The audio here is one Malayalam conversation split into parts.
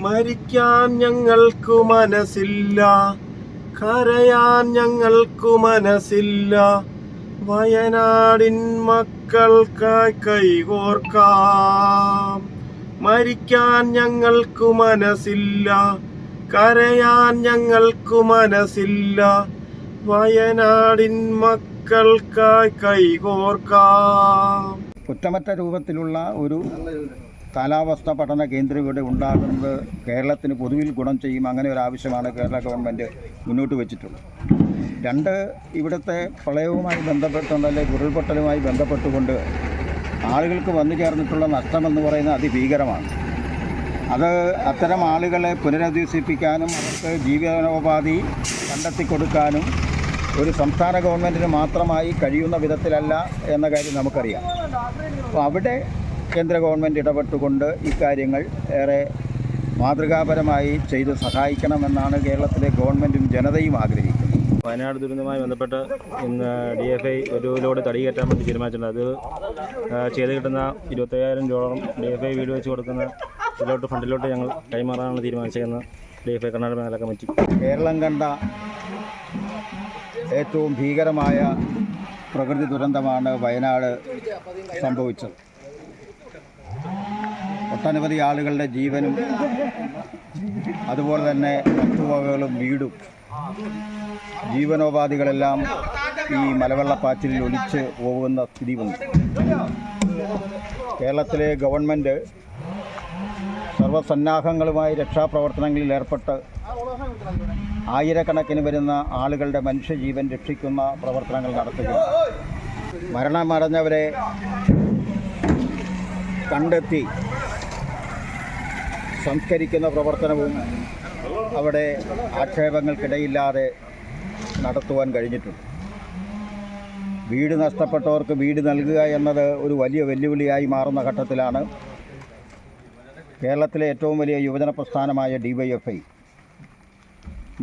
മരിക്കാൻ ഞങ്ങൾക്കു മനസ്സില്ല. കരയാൻ ഞങ്ങൾക്കു മനസ്സില്ല. വയനാടിൻ മക്കൾക്കായി കൈകോർക്കാം. മരിക്കാൻ ഞങ്ങൾക്കു മനസ്സില്ല. കരയാൻ ഞങ്ങൾക്കു മനസ്സില്ല. വയനാടിൻ മക്കൾക്കായി കൈകോർക്കാം. കുറ്റമറ്റ രൂപത്തിലുള്ള ഒരു കാലാവസ്ഥ പഠന കേന്ദ്രം ഇവിടെ ഉണ്ടാകുന്നത് കേരളത്തിന് പൊതുവിൽ ഗുണം ചെയ്യും. അങ്ങനെ ഒരു ആവശ്യമാണ് കേരള ഗവൺമെന്റ് മുന്നോട്ട് വെച്ചിട്ടുള്ളത്. രണ്ട് ഇവിടുത്തെ പ്രളയവുമായി ബന്ധപ്പെട്ടുകൊണ്ട് അല്ലെങ്കിൽ ഉരുൾപൊട്ടലുമായി ബന്ധപ്പെട്ടുകൊണ്ട് ആളുകൾക്ക് വന്നു ചേർന്നിട്ടുള്ള നഷ്ടമെന്ന് പറയുന്നത് അതിഭീകരമാണ്. അത് അത്തരം ആളുകളെ പുനരധിവസിപ്പിക്കാനും അവർക്ക് ജീവനോപാധി കണ്ടെത്തി കൊടുക്കാനും ഒരു സംസ്ഥാന ഗവൺമെന്റിന് മാത്രമായി കഴിയുന്ന വിധത്തിലല്ല എന്ന കാര്യം നമുക്കറിയാം. അപ്പോൾ അവിടെ കേന്ദ്ര ഗവൺമെന്റ് ഇടപെട്ടുകൊണ്ട് ഇക്കാര്യങ്ങൾ ഏറെ മാതൃകാപരമായി ചെയ്ത് സഹായിക്കണമെന്നാണ് കേരളത്തിലെ ഗവൺമെന്റും ജനതയും ആഗ്രഹിക്കുന്നത്. വയനാട് ദുരന്തവുമായി ബന്ധപ്പെട്ട് ഇന്ന് ഡി എഫ് ഐ ഒരു ലോഡ് തടി കയറ്റാൻ വേണ്ടി തീരുമാനിച്ചിട്ടുണ്ട്. അത് ചെയ്ത് കിട്ടുന്ന ഇരുപത്തയ്യായിരം ഡോളറും ഡി എഫ് ഐ വീട് വെച്ച് കൊടുക്കുന്ന ഇതിലോട്ട് ഫണ്ടിലോട്ട് ഞങ്ങൾ കൈമാറാനാണ് തീരുമാനിച്ചതെന്ന് ഡി എഫ് ഐ കർണാടക മേഖല കമ്മിറ്റി. കേരളം കണ്ട ഏറ്റവും ഭീകരമായ പ്രകൃതി ദുരന്തമാണ് വയനാട് സംഭവിച്ചത്. ഒട്ടനവധി ആളുകളുടെ ജീവനും അതുപോലെ തന്നെ വസ്തുവകകളും വീടും. ജീവനോപാധികളെല്ലാം ഈ മലവെള്ളപ്പാച്ചിലിൽ ഒലിച്ച് പോകുന്ന സ്ഥിതി വന്നു കേരളത്തിലെ ഗവൺമെന്റ് സർവസന്നാഹങ്ങളുമായി രക്ഷാപ്രവർത്തനങ്ങളിൽ ഏർപ്പെട്ട് ആയിരക്കണക്കിന് വരുന്ന ആളുകളുടെ മനുഷ്യജീവൻ രക്ഷിക്കുന്ന പ്രവർത്തനങ്ങൾ നടത്തുകയാണ്. മരണമടഞ്ഞവരെ കണ്ടെത്തി സംസ്കരിക്കുന്ന പ്രവർത്തനവും അവിടെ ആക്ഷേപങ്ങൾക്കിടയില്ലാതെ നടത്തുവാൻ കഴിഞ്ഞിട്ടുണ്ട്. വീട് നഷ്ടപ്പെട്ടവർക്ക് വീട് നൽകുക എന്നത് ഒരു വലിയ വെല്ലുവിളിയായി മാറുന്ന ഘട്ടത്തിലാണ് കേരളത്തിലെ ഏറ്റവും വലിയ യുവജന പ്രസ്ഥാനമായ ഡി വൈ എഫ് ഐ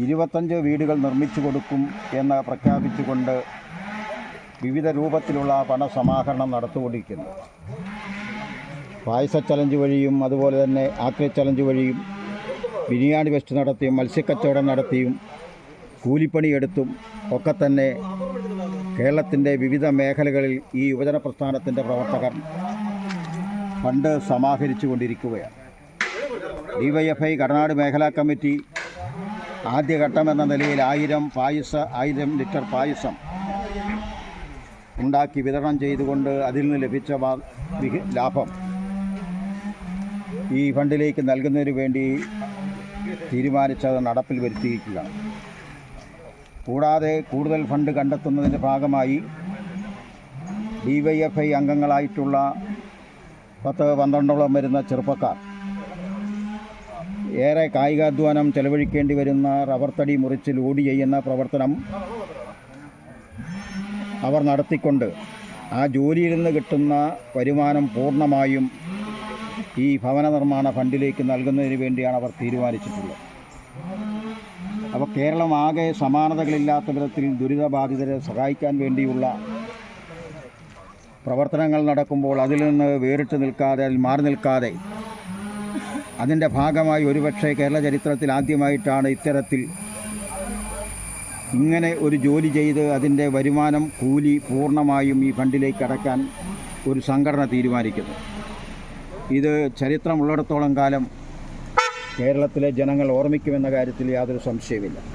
ഇരുപത്തഞ്ച് വീടുകൾ നിർമ്മിച്ചു കൊടുക്കും എന്ന് പ്രഖ്യാപിച്ചുകൊണ്ട് വിവിധ രൂപത്തിലുള്ള പണസമാഹരണം നടത്തിക്കൊണ്ടിരിക്കുന്നു. പായസ ചലഞ്ച് വഴിയും അതുപോലെ തന്നെ ആക്രി ചലഞ്ച് വഴിയും ബിരിയാണി വെസ്റ്റ് നടത്തിയും മത്സ്യക്കച്ചവടം നടത്തിയും കൂലിപ്പണിയെടുത്തും ഒക്കെ തന്നെ കേരളത്തിന്റെ വിവിധ മേഖലകളിൽ ഈ യുവജന പ്രസ്ഥാനത്തിന്റെ പ്രവർത്തകർ ഫണ്ട് സമാഹരിച്ചു കൊണ്ടിരിക്കുകയാണ്. ഡി വൈ എഫ് ഐ മേഖലാ കമ്മിറ്റി ആദ്യഘട്ടം എന്ന നിലയിൽ ആയിരം പായസ ആയിരം ലിറ്റർ പായസം ഉണ്ടാക്കി വിതരണം ചെയ്തുകൊണ്ട് അതിൽ നിന്ന് ലഭിച്ച ലാഭം ഈ ഫണ്ടിലേക്ക് നൽകുന്നതിന് വേണ്ടി തീരുമാനിച്ചത് നടപ്പിൽ വരുത്തിയിരിക്കുകയാണ്. കൂടാതെ കൂടുതൽ ഫണ്ട് കണ്ടെത്തുന്നതിന്റെ ഭാഗമായി ഡി വൈ എഫ് ഐ അംഗങ്ങളായിട്ടുള്ള പത്ത് പന്ത്രണ്ടോളം വരുന്ന ചെറുപ്പക്കാർ ഏറെ കായികാധ്വാനം ചെലവഴിക്കേണ്ടി വരുന്ന റബ്ബർ തടി മുറിച്ച് ലോഡ് ചെയ്യുന്ന പ്രവർത്തനം അവർ നടത്തിക്കൊണ്ട് ആ ജോലിയിൽ നിന്ന് കിട്ടുന്ന വരുമാനം പൂർണമായും ഈ ഭവന നിർമ്മാണ ഫണ്ടിലേക്ക് നൽകുന്നതിന് വേണ്ടിയാണ് അവർ തീരുമാനിച്ചിട്ടുള്ളത്. അപ്പോൾ കേരളം ആകെ സമാനതകളില്ലാത്ത വിധത്തിൽ ദുരിതബാധിതരെ സഹായിക്കാൻ വേണ്ടിയുള്ള പ്രവർത്തനങ്ങൾ നടക്കുമ്പോൾ അതിൽ നിന്ന് വേറിട്ട് നിൽക്കാതെ അതിൽ മാറി നിൽക്കാതെ അതിന്റെ ഭാഗമായി ഒരുപക്ഷെ കേരള ചരിത്രത്തിൽ ആദ്യമായിട്ടാണ് ഇത്തരത്തിൽ ഇങ്ങനെ ഒരു ജോലി ചെയ്ത് അതിന്റെ വരുമാനം കൂലി പൂർണമായും ഈ ഫണ്ടിലേക്ക് അടക്കാൻ ഒരു സംഘടന തീരുമാനിക്കുന്നു ഇത് ചരിത്രമുള്ളിടത്തോളം കാലം കേരളത്തിലെ ജനങ്ങൾ ഓർമ്മിക്കുമെന്ന കാര്യത്തിൽ യാതൊരു സംശയമില്ല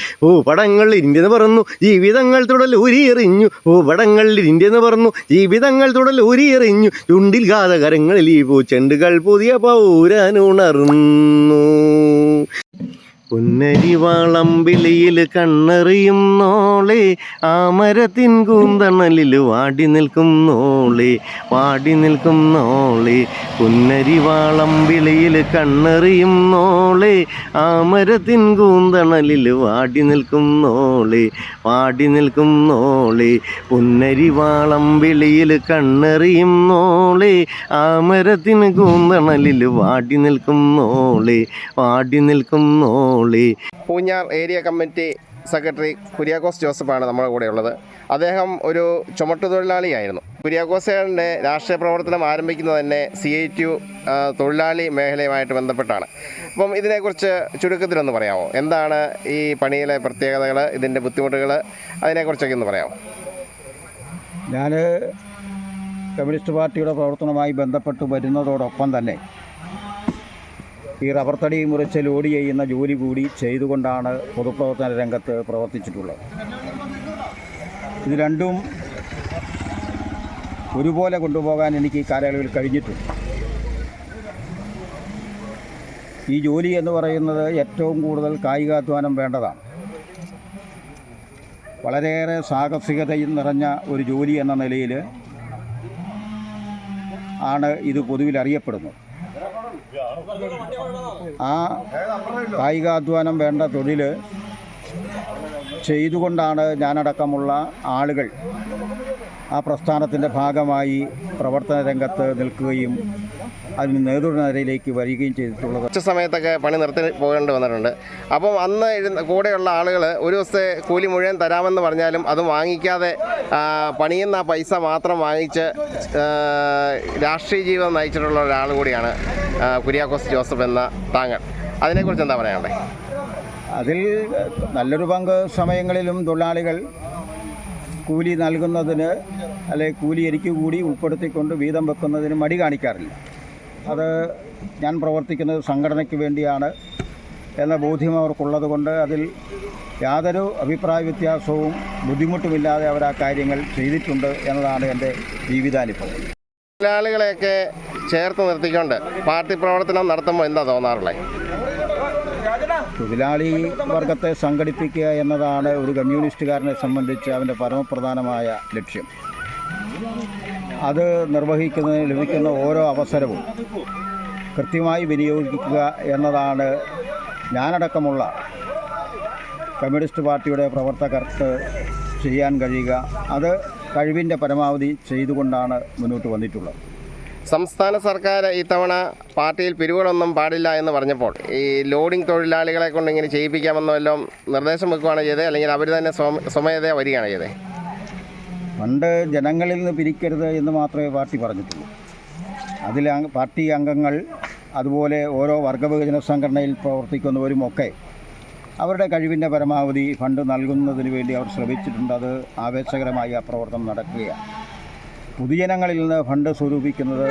ഭൂപടങ്ങൾ ഇന്ത്യ എന്ന് പറഞ്ഞു ജീവിതങ്ങൾ തുടൽ ഊരിയെറിഞ്ഞു. ഭൂപടങ്ങളിൽ ഇന്ത്യ എന്ന് പറഞ്ഞു ജീവിതങ്ങൾ തുടൽ ഊരിയെറിഞ്ഞു. ചുണ്ടിൽ ഗാതകരങ്ങളിൽ ഈ പൂച്ചെണ്ടുകൾ പുതിയ പൗരനുണർന്നു. പുന്നരിവാളമ്പിളിയിൽ കണ്ണെറിയും നോളെ ആ മരത്തിൻ കൂന്തണലിൽ വാടി നിൽക്കും നോളെ വാടി നിൽക്കും നോളെ. പുന്നരിവാളമ്പിളിയിൽ കണ്ണെറിയും നോളെ ആ മരത്തിൻ കൂന്തണലിൽ വാടി നിൽക്കും നോളെ വാടി നിൽക്കും നോളെ. പുന്നരിവാളമ്പിളിയിൽ കണ്ണെറിയും നോളെ ആ മരത്തിന് കൂന്തണലിൽ വാടി നിൽക്കും നോളെ വാടി നിൽക്കും നോളെ Poonjar area committee secretary Kuriakose ജോസഫാണ് നമ്മുടെ കൂടെ ഉള്ളത്. അദ്ദേഹം ഒരു ചുമട്ടുതൊഴിലാളിയായിരുന്നു കുര്യാക്കോസയുടെ രാഷ്ട്രീയ പ്രവർത്തനം ആരംഭിക്കുന്നത് തന്നെ സി ഐ ടി യു തൊഴിലാളി മേഖലയുമായിട്ട് ബന്ധപ്പെട്ടാണ്. അപ്പം ഇതിനെക്കുറിച്ച് ചുരുക്കത്തിലൊന്ന് പറയാമോ? എന്താണ് ഈ പണിയിലെ പ്രത്യേകതകൾ ഇതിന്റെ ബുദ്ധിമുട്ടുകൾ അതിനെക്കുറിച്ചൊക്കെ ഒന്ന് പറയാമോ? ഞാൻ കമ്മ്യൂണിസ്റ്റ് പാർട്ടിയുടെ പ്രവർത്തനവുമായി ബന്ധപ്പെട്ട് വരുന്നതോടൊപ്പം തന്നെ ഈ റബ്ബർ തടി മുറിച്ച് ലോഡ് ചെയ്യുന്ന ജോലി കൂടി ചെയ്തുകൊണ്ടാണ് പൊതുപ്രവർത്തന രംഗത്ത് പ്രവർത്തിച്ചിട്ടുള്ളത്. ഇത് രണ്ടും ഒരുപോലെ കൊണ്ടുപോകാൻ എനിക്ക് ഈ കാലയളവിൽ കഴിഞ്ഞിട്ടുണ്ട്. ഈ ജോലി എന്ന് പറയുന്നത് ഏറ്റവും കൂടുതൽ കായികാധ്വാനം വേണ്ടതാണ്. വളരെയേറെ സാഹസികതയും നിറഞ്ഞ ഒരു ജോലി എന്ന നിലയിൽ ആണ് ഇത് പൊതുവിൽ അറിയപ്പെടുന്നത്. ആ കായികാധ്വാനം വേണ്ട തൊഴിൽ ചെയ്തുകൊണ്ടാണ് ഞാനടക്കമുള്ള ആളുകൾ ആ പ്രസ്ഥാനത്തിന്റെ ഭാഗമായി പ്രവർത്തന രംഗത്ത് നിൽക്കുകയും അതിന് നേതൃനിരയിലേക്ക് വരികയും ചെയ്തിട്ടുള്ളത്. ഉച്ച സമയത്തൊക്കെ പണി നിർത്തി പോകേണ്ടി വന്നിട്ടുണ്ട്. അപ്പം അന്ന് ഇരുന്ന കൂടെയുള്ള ആളുകൾ ഒരു ദിവസത്തെ കൂലി മുഴുവൻ തരാമെന്ന് പറഞ്ഞാലും അത് വാങ്ങിക്കാതെ പണിയുന്ന പൈസ മാത്രം വാങ്ങിച്ച് രാഷ്ട്രീയ ജീവിതം നയിച്ചിട്ടുള്ള ഒരാൾ കൂടിയാണ് കുര്യാക്കോസ് ജോസഫ് എന്ന താങ്കൾ. അതിനെക്കുറിച്ച് എന്താ പറയാനുള്ളത്? അതിൽ നല്ലൊരു പങ്ക് സമയങ്ങളിലും തൊഴിലാളികൾ കൂലി നൽകുന്നതിന് അല്ലെങ്കിൽ കൂലി എനിക്ക് കൂടി ഉൾപ്പെടുത്തിക്കൊണ്ട് വീതം വെക്കുന്നതിന് മടി കാണിക്കാറില്ല. അത് ഞാൻ പ്രവർത്തിക്കുന്നത് സംഘടനയ്ക്ക് വേണ്ടിയാണ് എന്ന ബോധ്യം അവർക്കുള്ളത് കൊണ്ട് അതിൽ യാതൊരു അഭിപ്രായ വ്യത്യാസവും ബുദ്ധിമുട്ടുമില്ലാതെ അവർ ആ കാര്യങ്ങൾ ചെയ്തിട്ടുണ്ട് എന്നതാണ് എന്റെ ജീവിതാനുഭവം. തൊഴിലാളികളെയൊക്കെ ചേർത്ത് നിർത്തിക്കൊണ്ട് പാർട്ടി പ്രവർത്തനം നടത്തുമ്പോൾ എന്താ തോന്നാറുള്ളത്? തൊഴിലാളി വർഗത്തെ സംഘടിപ്പിക്കുക എന്നതാണ് ഒരു കമ്മ്യൂണിസ്റ്റുകാരനെ സംബന്ധിച്ച് അവന്റെ പരമപ്രധാനമായ ലക്ഷ്യം. അത് നിർവഹിക്കുന്നതിന് ലഭിക്കുന്ന ഓരോ അവസരവും കൃത്യമായി വിനിയോഗിക്കുക എന്നതാണ് ഞാനടക്കമുള്ള കമ്മ്യൂണിസ്റ്റ് പാർട്ടിയുടെ പ്രവർത്തകർക്ക് ചെയ്യാൻ കഴിയുക. അത് കഴിവിന്റെ പരമാവധി ചെയ്തുകൊണ്ടാണ് മുന്നോട്ട് വന്നിട്ടുള്ളത്. സംസ്ഥാന സർക്കാർ ഇത്തവണ പാർട്ടിയിൽ പിരിവുകളൊന്നും പാടില്ല എന്ന് പറഞ്ഞപ്പോൾ ഈ ലോഡിംഗ് തൊഴിലാളികളെ കൊണ്ട് ഇങ്ങനെ ചെയ്യിപ്പിക്കാമെന്നോ എല്ലാം നിർദ്ദേശം വെക്കുകയാണ് ചെയ്തത്? അല്ലെങ്കിൽ അവർ തന്നെ സ്വമ- സ്വമേധയാ വരികയാണ് ചെയ്തത്? പണ്ട് ജനങ്ങളിൽ നിന്ന് പിരിക്കരുത് എന്ന് മാത്രമേ പാർട്ടി പറഞ്ഞിട്ടുള്ളൂ. അതിൽ പാർട്ടി അംഗങ്ങൾ അതുപോലെ ഓരോ വർഗവിഭജന സംഘടനയിൽ പ്രവർത്തിക്കുന്നവരുമൊക്കെ അവരുടെ കഴിവിന്റെ പരമാവധി ഫണ്ട് നൽകുന്നതിന് വേണ്ടി അവർ ശ്രമിച്ചിട്ടുണ്ട്. അത് ആവേശകരമായി ആ പ്രവർത്തനം നടക്കുകയാണ്. പൊതുജനങ്ങളിൽ നിന്ന് ഫണ്ട് സ്വരൂപിക്കുന്നത്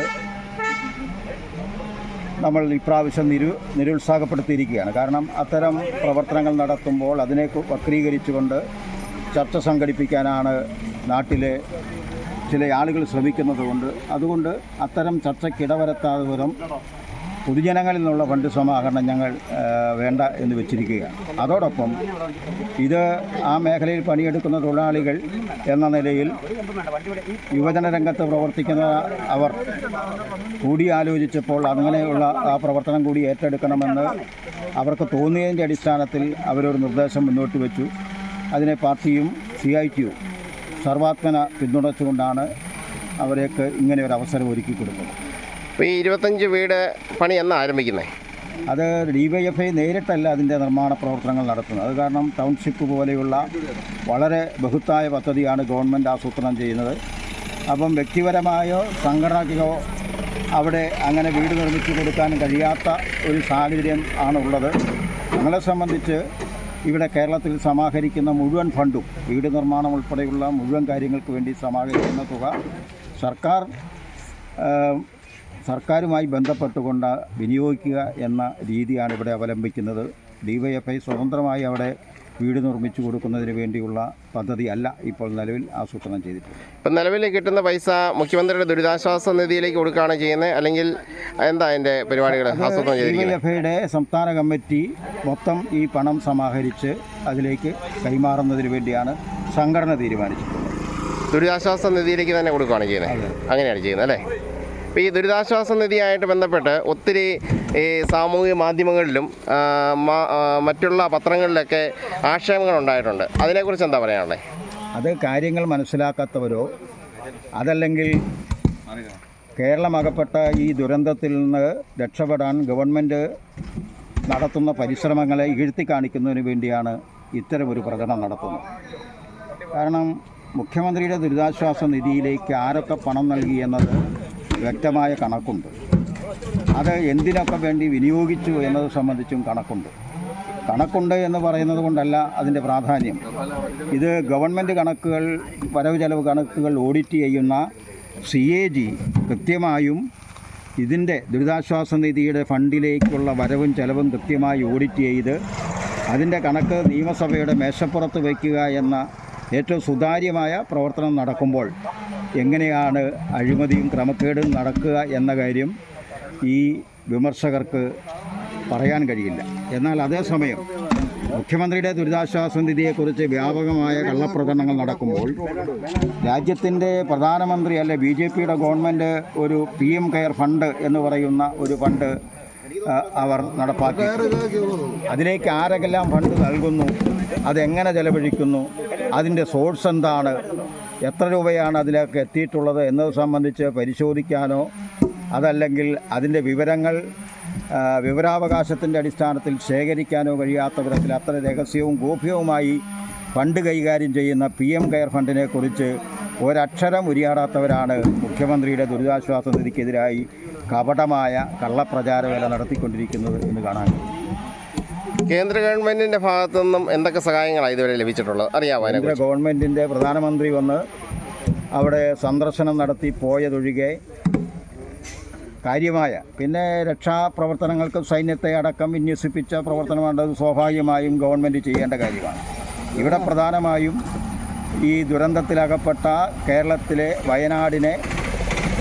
നമ്മൾ ഇപ്രാവശ്യം നിരു നിരുത്സാഹപ്പെടുത്തിയിരിക്കുകയാണ്. കാരണം അത്തരം പ്രവർത്തനങ്ങൾ നടത്തുമ്പോൾ അതിനെ വക്രീകരിച്ചുകൊണ്ട് ചർച്ച സംഘടിപ്പിക്കാനാണ് നാട്ടിലെ ചില ആളുകൾ ശ്രമിക്കുന്നത് കൊണ്ട്. അതുകൊണ്ട് അത്തരം ചർച്ചയ്ക്ക് ഇടവരുത്താതെ വിധം പൊതുജനങ്ങളിൽ നിന്നുള്ള ഫണ്ട് സമാഹരണം ഞങ്ങൾ വേണ്ട എന്ന് വെച്ചിരിക്കുകയാണ്. അതോടൊപ്പം ഇത് ആ മേഖലയിൽ പണിയെടുക്കുന്ന തൊഴിലാളികൾ എന്ന നിലയിൽ യുവജന രംഗത്ത് പ്രവർത്തിക്കുന്ന അവർ കൂടിയാലോചിച്ചപ്പോൾ അങ്ങനെയുള്ള ആ പ്രവർത്തനം കൂടി ഏറ്റെടുക്കണമെന്ന് അവർക്ക് തോന്നിയതിന്റെ അടിസ്ഥാനത്തിൽ അവരൊരു നിർദ്ദേശം മുന്നോട്ട് വെച്ചു. അതിനെ പാർട്ടിയും സി ഐ ടിയും സർവാത്മന പിന്തുണച്ചുകൊണ്ടാണ് അവരേക്ക് ഇങ്ങനെ ഒരു അവസരം ഒരുക്കി കൊടുക്കുന്നത് അപ്പോൾ ഈ ഇരുപത്തഞ്ച് വീട് പണി എന്നാ ആരംഭിക്കുന്നത് അത് ഡി വൈ എഫ് ഐ നേരിട്ടല്ല അതിന്റെ നിർമ്മാണ പ്രവർത്തനങ്ങൾ നടത്തുന്നത്. അത് കാരണം ടൗൺഷിപ്പ് പോലെയുള്ള വളരെ ബഹുത്തായ പദ്ധതിയാണ് ഗവൺമെന്റ് ആസൂത്രണം ചെയ്യുന്നത്. അപ്പം വ്യക്തിപരമായോ സംഘടനയ്ക്കോ അവിടെ അങ്ങനെ വീട് നിർമ്മിച്ചു കൊടുക്കാൻ കഴിയാത്ത ഒരു സാഹചര്യം ആണുള്ളത്. ഞങ്ങളെ സംബന്ധിച്ച് ഇവിടെ കേരളത്തിൽ സമാഹരിക്കുന്ന മുഴുവൻ ഫണ്ടും വീട് നിർമ്മാണം ഉൾപ്പെടെയുള്ള മുഴുവൻ കാര്യങ്ങൾക്ക് വേണ്ടി സമാഹരിക്കുന്ന തുക സർക്കാർ സർക്കാരുമായി ബന്ധപ്പെട്ടുകൊണ്ട് വിനിയോഗിക്കുക എന്ന രീതിയാണ് ഇവിടെ അവലംബിക്കുന്നത്. ഡി വൈ എഫ് ഐ സ്വതന്ത്രമായി അവിടെ വീട് നിർമ്മിച്ചു കൊടുക്കുന്നതിന് വേണ്ടിയുള്ള പദ്ധതി അല്ല ഇപ്പോൾ നിലവിൽ ആസൂത്രണം ചെയ്തിട്ടുണ്ട് ഇപ്പം നിലവിൽ കിട്ടുന്ന പൈസ മുഖ്യമന്ത്രിയുടെ ദുരിതാശ്വാസ നിധിയിലേക്ക് കൊടുക്കുകയാണ് ചെയ്യുന്നത്. അല്ലെങ്കിൽ എന്താ അതിന്റെ പരിപാടികൾ ആസൂത്രണം എഫയുടെ സംസ്ഥാന കമ്മിറ്റി മൊത്തം ഈ പണം സമാഹരിച്ച് അതിലേക്ക് കൈമാറുന്നതിന് വേണ്ടിയാണ് സംഘടന തീരുമാനിച്ചിട്ടുള്ളത്. ദുരിതാശ്വാസ നിധിയിലേക്ക് തന്നെ കൊടുക്കുകയാണ് ചെയ്യുന്നത്. അങ്ങനെയാണ് ചെയ്യുന്നത് അല്ലേ? ഈ ദുരിതാശ്വാസ നിധിയായിട്ട് ബന്ധപ്പെട്ട് ഒത്തിരി ഈ സാമൂഹിക മാധ്യമങ്ങളിലും മറ്റുള്ള പത്രങ്ങളിലൊക്കെ ആക്ഷേപങ്ങൾ ഉണ്ടായിട്ടുണ്ട്. അതിനെക്കുറിച്ച് എന്താ പറയാനുള്ളത് അത് കാര്യങ്ങൾ മനസ്സിലാക്കാത്തവരോ അതല്ലെങ്കിൽ കേരളം അകപ്പെട്ട ഈ ദുരന്തത്തിൽ നിന്ന് രക്ഷപ്പെടാൻ ഗവൺമെന്റ് നടത്തുന്ന പരിശ്രമങ്ങളെ ഇഴുത്തി കാണിക്കുന്നതിന് വേണ്ടിയാണ് ഇത്തരമൊരു പ്രകടനം നടത്തുന്നത്. കാരണം മുഖ്യമന്ത്രിയുടെ ദുരിതാശ്വാസ നിധിയിലേക്ക് ആരൊക്കെ പണം നൽകി എന്നത് വ്യക്തമായ കണക്കുണ്ട്. അത് എന്തിനൊക്കെ വേണ്ടി വിനിയോഗിച്ചു എന്നത് സംബന്ധിച്ചും കണക്കുണ്ട്. കണക്കുണ്ട് എന്ന് പറയുന്നത് കൊണ്ടല്ല അതിന്റെ പ്രാധാന്യം. ഇത് ഗവൺമെന്റ് കണക്കുകൾ വരവ് ചെലവ് കണക്കുകൾ ഓഡിറ്റ് ചെയ്യുന്ന സി എ ജി കൃത്യമായും ഇതിന്റെ ദുരിതാശ്വാസ നിധിയുടെ ഫണ്ടിലേക്കുള്ള വരവും ചെലവും കൃത്യമായി ഓഡിറ്റ് ചെയ്ത് അതിന്റെ കണക്ക് നിയമസഭയുടെ മേശപ്പുറത്ത് വയ്ക്കുക എന്ന ഏറ്റവും സുതാര്യമായ പ്രവർത്തനം നടക്കുമ്പോൾ എങ്ങനെയാണ് അഴിമതിയും ക്രമക്കേടും നടക്കുക എന്ന കാര്യം ഈ വിമർശകർക്ക് പറയാൻ കഴിയില്ല. എന്നാൽ അതേസമയം മുഖ്യമന്ത്രിയുടെ ദുരിതാശ്വാസ നിധിയെക്കുറിച്ച് വ്യാപകമായ കള്ളപ്രചരണങ്ങൾ നടക്കുമ്പോൾ രാജ്യത്തിന്റെ പ്രധാനമന്ത്രി അല്ലെ ബി ജെ പിയുടെ ഗവൺമെന്റ് ഒരു പി എം കെയർ ഫണ്ട് എന്ന് പറയുന്ന ഒരു ഫണ്ട് അവർ നടപ്പാക്കി അതിലേക്ക് ആരെല്ലാം ഫണ്ട് നൽകുന്നു അതെങ്ങനെ ചെലവഴിക്കുന്നു അതിന്റെ സോഴ്സ് എന്താണ് എത്ര രൂപയാണ് അതിലേക്ക് എത്തിയിട്ടുള്ളത് എന്നത് സംബന്ധിച്ച് പരിശോധിക്കാനോ അതല്ലെങ്കിൽ അതിന്റെ വിവരങ്ങൾ വിവരാവകാശത്തിന്റെ അടിസ്ഥാനത്തിൽ ശേഖരിക്കാനോ കഴിയാത്ത വിധത്തിൽ അത്ര രഹസ്യവും ഗോപ്യവുമായി ഫണ്ട് കൈകാര്യം ചെയ്യുന്ന പി എം കെയർ ഫണ്ടിനെ കുറിച്ച് ഒരക്ഷരം ഉരിയാടാത്തവരാണ് മുഖ്യമന്ത്രിയുടെ ദുരിതാശ്വാസ നിധിക്കെതിരായി കപടമായ കള്ളപ്രചാരവേല നടത്തിക്കൊണ്ടിരിക്കുന്നത് എന്ന് കാണാൻ കഴിയും. കേന്ദ്ര ഗവൺമെന്റിന്റെ ഭാഗത്തു നിന്നും എന്തൊക്കെ സഹായങ്ങളാണ് ഇതുവരെ ലഭിച്ചിട്ടുള്ളത്? അറിയാമോ കേന്ദ്ര ഗവൺമെന്റിന്റെ പ്രധാനമന്ത്രി വന്ന് അവിടെ സന്ദർശനം നടത്തി പോയതൊഴികെ കാര്യമായ പിന്നെ രക്ഷാപ്രവർത്തനങ്ങൾക്കും സൈന്യത്തെ അടക്കം വിന്യസിപ്പിച്ച പ്രവർത്തനമാണ് അത് സ്വാഭാവികമായും ഗവൺമെന്റ് ചെയ്യേണ്ട കാര്യമാണ്. ഇവിടെ പ്രധാനമായും ഈ ദുരന്തത്തിലകപ്പെട്ട കേരളത്തിലെ വയനാടിനെ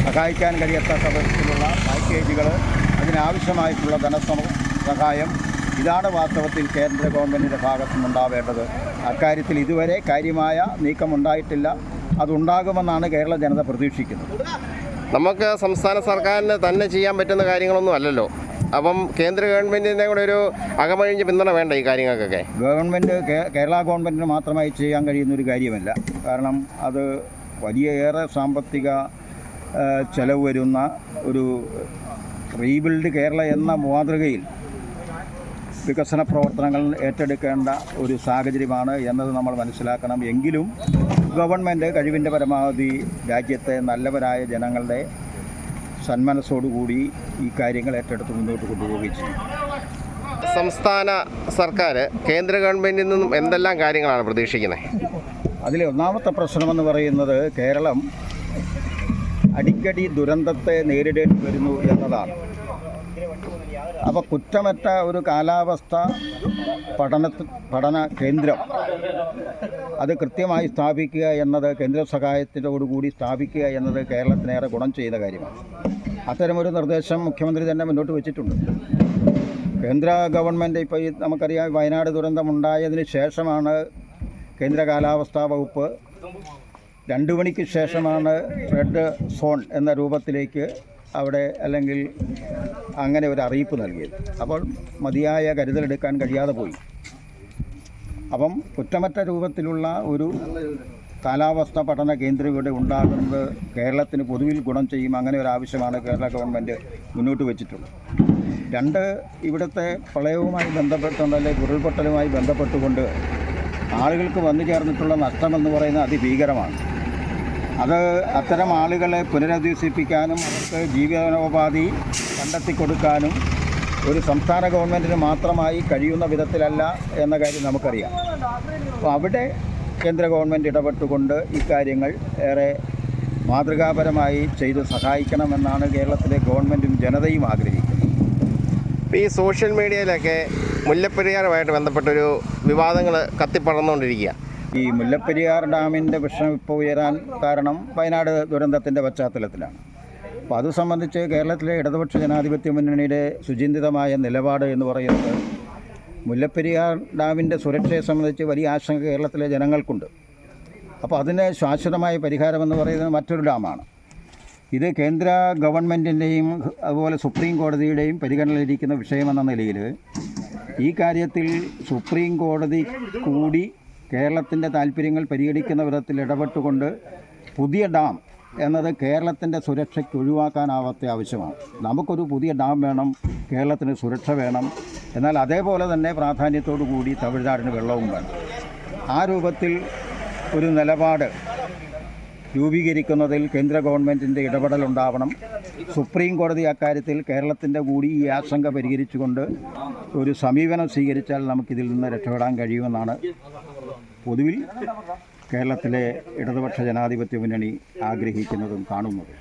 സഹായിക്കാൻ കഴിയത്തക്ക വിധത്തിലുള്ള പാക്കേജുകൾ അതിനാവശ്യമായിട്ടുള്ള ധനസമ സഹായം ഇതാണ് വാസ്തവത്തിൽ കേന്ദ്ര ഗവൺമെന്റിന്റെ ഭാഗത്തു നിന്നുണ്ടാവേണ്ടത് അക്കാര്യത്തിൽ ഇതുവരെ കാര്യമായ നീക്കമുണ്ടായിട്ടില്ല. അതുണ്ടാകുമെന്നാണ് കേരള ജനത പ്രതീക്ഷിക്കുന്നത്. നമുക്ക് സംസ്ഥാന സർക്കാരിന് തന്നെ ചെയ്യാൻ പറ്റുന്ന കാര്യങ്ങളൊന്നും അല്ലല്ലോ. അപ്പം കേന്ദ്ര ഗവൺമെന്റിന്റെ കൂടെ ഒരു അകമഴിഞ്ഞ് പിന്തുണ വേണ്ട ഈ കാര്യങ്ങൾക്കൊക്കെ? ഗവൺമെന്റ് കേരള ഗവൺമെന്റിന് മാത്രമായി ചെയ്യാൻ കഴിയുന്ന ഒരു കാര്യമല്ല. കാരണം അത് വലിയ ഏറെ സാമ്പത്തിക ചെലവ് വരുന്ന ഒരു റീബിൽഡ് കേരള എന്ന മാതൃകയിൽ വികസന പ്രവർത്തനങ്ങൾ ഏറ്റെടുക്കേണ്ട ഒരു സാഹചര്യമാണ് എന്നത് നമ്മൾ മനസ്സിലാക്കണം. എങ്കിലും ഗവൺമെന്റ് കഴിവിന്റെ പരമാവധി രാജ്യത്തെ നല്ലവരായ ജനങ്ങളുടെ സന്മനസ്സോടുകൂടി ഈ കാര്യങ്ങൾ ഏറ്റെടുത്ത് മുന്നോട്ട് കൊണ്ടുപോവുകയും ചെയ്യും. സംസ്ഥാന സർക്കാർ കേന്ദ്ര ഗവൺമെന്റിൽ നിന്നും എന്തെല്ലാം കാര്യങ്ങളാണ് പ്രതീക്ഷിക്കുന്നത്? അതിലെ ഒന്നാമത്തെ പ്രശ്നമെന്ന് പറയുന്നത് കേരളം അടിക്കടി ദുരന്തത്തെ നേരിടേണ്ടി വരുന്നു എന്നതാണ്. അപ്പോൾ കുറ്റമറ്റ ഒരു കാലാവസ്ഥ പഠന പഠന കേന്ദ്രം അത് കൃത്യമായി സ്ഥാപിക്കുക എന്നത് കേന്ദ്ര സഹായത്തോടുകൂടി സ്ഥാപിക്കുക എന്നത് കേരളത്തിനേറെ ഗുണം ചെയ്ത കാര്യമാണ്. അത്തരമൊരു നിർദ്ദേശം മുഖ്യമന്ത്രി തന്നെ മുന്നോട്ട് വെച്ചിട്ടുണ്ട്. കേന്ദ്ര ഗവൺമെന്റ് ഇപ്പോൾ ഈ നമുക്കറിയാം വയനാട് ദുരന്തമുണ്ടായതിന് ശേഷമാണ് കേന്ദ്ര കാലാവസ്ഥാ വകുപ്പ് രണ്ട് മണിക്ക് ശേഷമാണ് റെഡ് സോൺ എന്ന രൂപത്തിലേക്ക് അവിടെ അല്ലെങ്കിൽ അങ്ങനെ ഒരു അറിയിപ്പ് നൽകിയത്. അപ്പോൾ മതിയായ കരുതലെടുക്കാൻ കഴിയാതെ പോയി. അപ്പം കുറ്റമറ്റ രൂപത്തിലുള്ള ഒരു കാലാവസ്ഥ പഠന കേന്ദ്രം ഇവിടെ ഉണ്ടാകുന്നത് കേരളത്തിന് പൊതുവിൽ ഗുണം ചെയ്യും. അങ്ങനെ ഒരു ആവശ്യമാണ് കേരള ഗവൺമെന്റ് മുന്നോട്ട് വെച്ചിട്ടുള്ളത്. രണ്ട് ഇവിടുത്തെ പ്രളയവുമായി ബന്ധപ്പെട്ടുകൊണ്ട് അല്ലെങ്കിൽ ഉരുൾപൊട്ടലുമായി ബന്ധപ്പെട്ടുകൊണ്ട് ആളുകൾക്ക് വന്നു ചേർന്നിട്ടുള്ള നഷ്ടമെന്ന് പറയുന്നത് അതിഭീകരമാണ്. അത് അത്തരം ആളുകളെ പുനരധിവസിപ്പിക്കാനും അവർക്ക് ജീവനോപാധി കണ്ടെത്തി കൊടുക്കാനും ഒരു സംസ്ഥാന ഗവൺമെന്റിന് മാത്രമായി കഴിയുന്ന വിധത്തിലല്ല എന്ന കാര്യം നമുക്കറിയാം. അപ്പോൾ അവിടെ കേന്ദ്ര ഗവൺമെന്റ് ഇടപെട്ടുകൊണ്ട് ഇക്കാര്യങ്ങൾ ഏറെ മാതൃകാപരമായി ചെയ്ത് സഹായിക്കണമെന്നാണ് കേരളത്തിലെ ഗവൺമെന്റും ജനതയും ആഗ്രഹിക്കുന്നത്. ഇപ്പോൾ ഈ സോഷ്യൽ മീഡിയയിലൊക്കെ മുല്ലപ്പെരിയാറുമായിട്ട് ബന്ധപ്പെട്ടൊരു വിവാദങ്ങൾ കത്തിപ്പടർന്നുകൊണ്ടിരിക്കുക ഈ മുല്ലപ്പെരിയാർ ഡാമിന്റെ പ്രശ്നം ഇപ്പോൾ ഉയരാൻ കാരണം വയനാട് ദുരന്തത്തിന്റെ പശ്ചാത്തലത്തിലാണ്. അപ്പോൾ അത് സംബന്ധിച്ച് കേരളത്തിലെ ഇടതുപക്ഷ ജനാധിപത്യ മുന്നണിയുടെ സുചിന്തിതമായ നിലപാട് എന്ന് പറയുന്നത് മുല്ലപ്പെരിയാർ ഡാമിന്റെ സുരക്ഷയെ സംബന്ധിച്ച് വലിയ ആശങ്ക കേരളത്തിലെ ജനങ്ങൾക്കുണ്ട്. അപ്പോൾ അതിന് ശാശ്വതമായ പരിഹാരമെന്ന് പറയുന്നത് മറ്റൊരു ഡാമാണ്. ഇത് കേന്ദ്ര ഗവൺമെന്റിന്റെയും അതുപോലെ സുപ്രീം കോടതിയുടെയും പരിഗണനയിലിരിക്കുന്ന വിഷയമെന്ന നിലയിൽ ഈ കാര്യത്തിൽ സുപ്രീം കോടതി കൂടി കേരളത്തിന്റെ താല്പര്യങ്ങൾ പരിഗണിക്കുന്ന വിധത്തിൽ ഇടപെട്ടുകൊണ്ട് പുതിയ ഡാം എന്നത് കേരളത്തിന്റെ സുരക്ഷയ്ക്ക് ഒഴിവാക്കാനാവാത്ത ആവശ്യമാണ്. നമുക്കൊരു പുതിയ ഡാം വേണം കേരളത്തിന് സുരക്ഷ വേണം. എന്നാൽ അതേപോലെ തന്നെ പ്രാധാന്യത്തോടു കൂടി തമിഴ്നാടിന് വെള്ളവും വേണം. ആ രൂപത്തിൽ ഒരു നിലപാട് രൂപീകരിക്കുന്നതിൽ കേന്ദ്ര ഗവൺമെന്റിന്റെ ഇടപെടലുണ്ടാവണം സുപ്രീം കോടതി അക്കാര്യത്തിൽ കേരളത്തിന്റെ കൂടി ഈ ആശങ്ക പരിഹരിച്ചുകൊണ്ട് ഒരു സമീപനം സ്വീകരിച്ചാൽ നമുക്കിതിൽ നിന്ന് രക്ഷപ്പെടാൻ കഴിയുമെന്നാണ് പൊതുവിൽ കേരളത്തിലെ ഇടതുപക്ഷ ജനാധിപത്യ മുന്നണി ആഗ്രഹിക്കുന്നതും കാണുന്നതും.